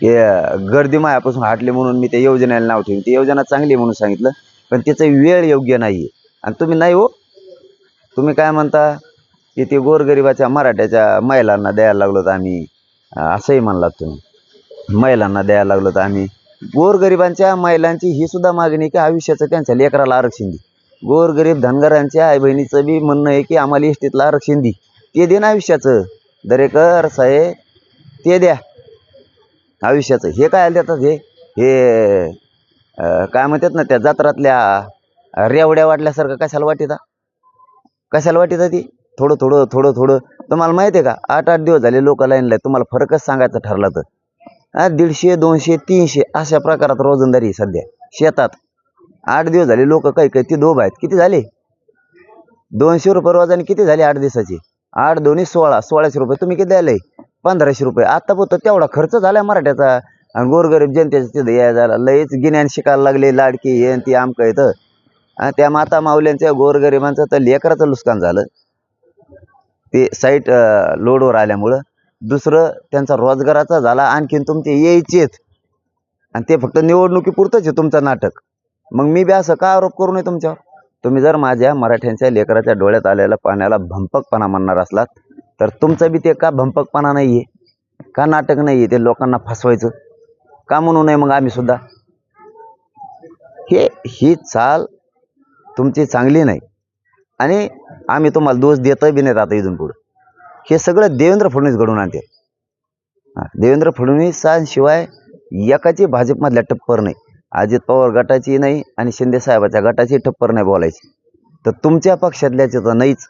हे गर्दी मायापासून हटली म्हणून मी त्या योजनेला नाव ठेवून ती योजना चांगली आहे म्हणून सांगितलं पण त्याचं वेळ योग्य नाही आहे आणि तुम्ही नाही हो. तुम्ही काय म्हणता? की ते गोरगरिबाच्या मराठ्याच्या महिलांना द्यायला लागलो तर आम्ही. असंही म्हणलात तुम्ही. महिलांना द्यायला लागलो तर आम्ही. गोरगरिबांच्या महिलांची ही सुद्धा मागणी आहे की आयुष्याचं त्यांच्या लेकराला आरक्षण दे. गोरगरीब धनगरांच्या आई बहिणीचं बी म्हणणं आहे की आम्हाला इष्टीतलं आरक्षण दे. ते दे ना आयुष्याचं. दरेकर साहेब ते द्या. आयुष्याचं हे काय आलं देतात हे? हे काय म्हणतात ना त्या जत्रातल्या रेवड्या वाटल्यासारखं कशाला वाटीता कशाला वाटीता ती? थोडं थोडं थोडं थोडं. तुम्हाला माहिती आहे का? आठ आठ दिवस झाले लोक लाईनला आहेत. तुम्हाला फरकच सांगायचं ठरला तर. हा दीडशे दोनशे तीनशे अशा प्रकारात रोजंदारी सध्या. शेतात. आठ दिवस झाले लोक काही काही ती दोब आहेत. किती झाले? दोनशे रुपये रोजाने किती झाले आठ दिवसाचे? आठ दोन्ही सोळा. सोळाशे रुपये. तुम्ही किती द्यायला पंधराशे रुपये. आता पोत तेवढा खर्च झाला मराठ्याचा. आणि गोरगरीब जनतेचं तिथं या झाला. लयच गिन्यान शिकायला लागले लाडकी येन ती आमकं येतं आणि त्या माता माऊल्यांच्या गोरगरिबांचं तर लेकराचं नुकसान झालं. ते साईट लोडवर आल्यामुळं. दुसरं त्यांचा रोजगाराचा झाला. आणखीन तुमचे यायचेत आणि ते फक्त निवडणुकीपुरतंच आहे तुमचं नाटक. मग मी बी असं का आरोप करू नये तुमच्यावर? तुम्ही जर माझ्या मराठ्यांच्या लेकराच्या डोळ्यात आलेल्या पाण्याला भंपकपणा म्हणणार असलात तर तुमचं बी ते का भंपकपणा नाही आहे का नाटक नाही आहे ते लोकांना फसवायचं? का म्हणू नये मग आम्ही सुद्धा? हे ही चाल तुमची चांगली नाही. आणि आम्ही तुम्हाला दोष देतही बी नाहीत आता इथून पुढं. हे सगळं देवेंद्र फडणवीस घडून आणते देवेंद्र फडणवीसांशिवाय एकाची भाजपमधल्या टप्पर नाही. अजित पवार गटाची नाही आणि शिंदे साहेबाच्या गटाची टप्पर नाही बोलायची. तर तुमच्या पक्षातल्याचे तर नाहीच.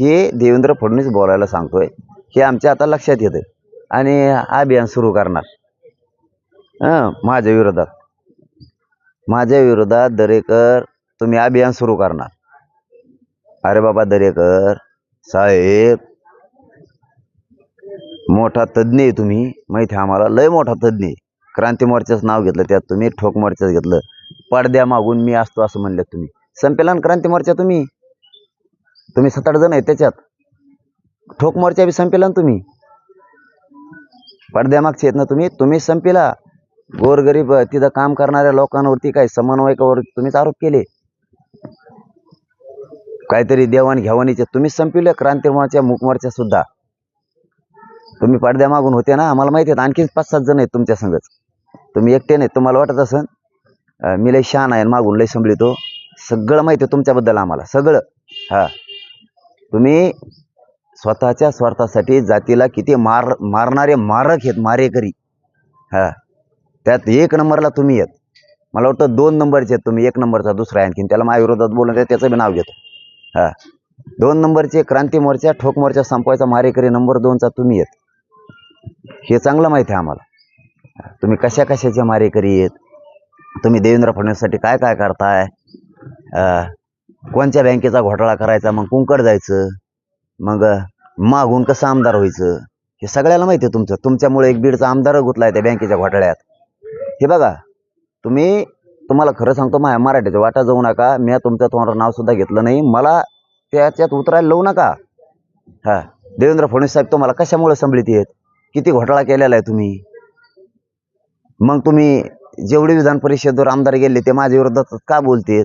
हे देवेंद्र फडणवीस बोलायला सांगतोय हे आमच्या आता लक्षात येतं आणि अभियान सुरू करणार. हां माझ्या विरोधात. माझ्या विरोधात दरेकर तुम्ही अभियान सुरू करणार. अरे बाबा दरेकर साहेब मोठा तज्ज्ञ आहे तुम्ही. माहिती आहे आम्हाला लय मोठा तज्ज्ञ आहे. क्रांती मोर्चाचं नाव घेतलं त्यात तुम्ही ठोक मोर्चाचं घेतलं. पडद्या मागून मी असतो असं म्हणलं तुम्ही. संपेला क्रांती मोर्चा तुम्ही. तुम्ही सात आठ जण आहे त्याच्यात. ठोक मोर्चा बी संपेला ना तुम्ही. पडद्यामागचे आहेत ना तुम्ही. तुम्ही संपेला. गोरगरीब तिथं काम करणाऱ्या लोकांवरती काय समन्वयकावर तुम्हीच आरोप केले? काहीतरी देवाणघेवाणीचे तुम्हीच संपवले क्रांती मोर्चा सुद्धा. तुम्ही पडद्यामागून होते ना आम्हाला माहिती आहे आणखीन पाच सात जण आहेत तुमच्या संगच तुम्ही एकटे नाही तुम्हाला वाटत असन? मी लय शान आहे आणि मागून लय संभळितो सगळं माहिती आहे तुमच्याबद्दल आम्हाला सगळं. हा. तुम्ही स्वतःच्या स्वार्थासाठी जातीला किती मार मारणारे मारक आहेत मारेकरी. हा. त्यात एक नंबरला तुम्ही येत. मला वाटतं दोन नंबरचे आहेत तुम्ही. एक नंबरचा दुसरा आहे आणखीन. त्याला माझ्याविरोधात बोलून आहे, त्याचं बी नाव घेतो. हा. दोन नंबरचे क्रांती मोर्चा ठोक मोर्चा संपवायचा मारेकरी नंबर दोनचा तुम्ही येत. हे चांगलं माहिती आहे आम्हाला. तुम्ही कशा कशाचे मारेकरी आहेत? तुम्ही देवेंद्र फडणवीससाठी काय काय करताय? कोणत्या बँकेचा घोटाळा करायचा मग कुंकड जायचं मग मागून कसं आमदार व्हायचं हे सगळ्याला माहिती आहे तुमचं. तुमच्यामुळे एक बीडचा आमदार गुतलाय त्या बँकेच्या घोटाळ्यात. हे बघा तुम्ही तुम्हाला खरं सांगतो माझ्या मराठीच्या वाटा जाऊ नका. मी तुमच्या तोंडावर नाव सुद्धा घेतलं नाही. मला त्याच्यात उतरायला लावू नका. हा देवेंद्र फडणवीस साहेब तुम्हाला कशामुळे संभळीत आहेत किती घोटाळा केलेला आहे तुम्ही? मग तुम्ही जेवढे विधान परिषदेवर आमदार गेले ते माझ्या विरोधात का बोलतेत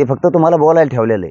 ते फक्त तुम्हाला बोलायला ठेवलेलं आहे.